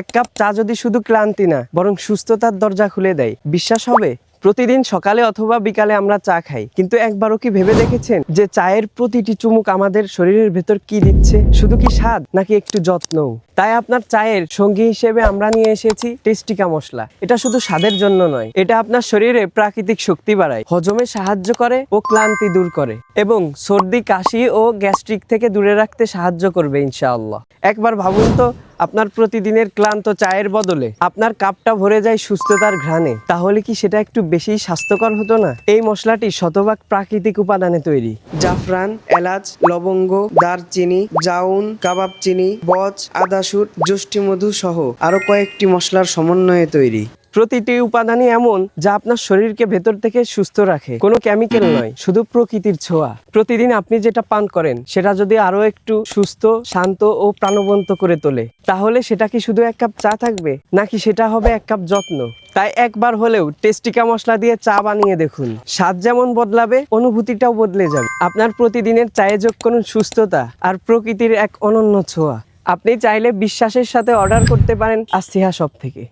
এক কাপ চা যদি শুধু ক্লান্তি না, বরং সুস্থতার দরজা খুলে দেয়। বিশ্বাস হবে, প্রতিদিন সকালে অথবা বিকালে আমরা চা খাই। কিন্তু একবারও কি ভেবে দেখেছেন যে চায়ের প্রতিটি চুমুক আমাদের শরীরের ভেতর কি দিচ্ছে? শুধু কি স্বাদ, নাকি একটু যত্নও? তাই আপনার চায়ের সঙ্গী হিসেবে আমরা নিয়ে এসেছি টেস্টিকা মশলা। এটা শুধু স্বাদের জন্য নয়, এটা আপনার শরীরে প্রাকৃতিক শক্তি বাড়ায়, হজমে সাহায্য করে ও ক্লান্তি দূর করে। এবং সর্দি, কাশি ও গ্যাস্ট্রিক থেকে দূরে রাখতে সাহায্য করবে, ইনশাআল্লাহ। একবার ভাবুন তো আপনার প্রতিদিনের ক্লান্ত চায়ের বদলে আপনার কাপটা ভরে যায় সুস্থতার ঘ্রাণে, তাহলে কি সেটা একটু বেশি স্বাস্থ্যকর হতো না? এই মশলাটি শতভাগ প্রাকৃতিক উপাদানে তৈরি। জাফরান, এলাচ, লবঙ্গ, দারচিনি, জাউন, কাবাব চিনি, বচ আদাসুর মধু সহ আরও কয়েকটি মশলার সমন্বয়ে তৈরি। প্রতিটি উপাদানই এমন যা আপনার শরীরকে ভেতর থেকে সুস্থ রাখে। কোনো কেমিক্যাল নয়, শুধু প্রকৃতির ছোঁয়া। প্রতিদিন আপনি যেটা পান করেন, সেটা যদি আরও একটু সুস্থ, শান্ত ও প্রাণবন্ত করে তোলে, তাহলে সেটা কি শুধু এক কাপ চা থাকবে? নাকি সেটা হবে এক কাপ যত্ন? তাই একবার হলেও টেস্টিকা মশলা দিয়ে চা বানিয়ে দেখুন। স্বাদ যেমন বদলাবে, অনুভূতিটাও বদলে যাবে। আপনার প্রতিদিনের চায়ে যোগ করুন সুস্থতা আর প্রকৃতির এক অনন্য ছোঁয়া। আপনি চাইলে বিশ্বাসের সাথে অর্ডার করতে পারেন আস্তিহা সব থেকে।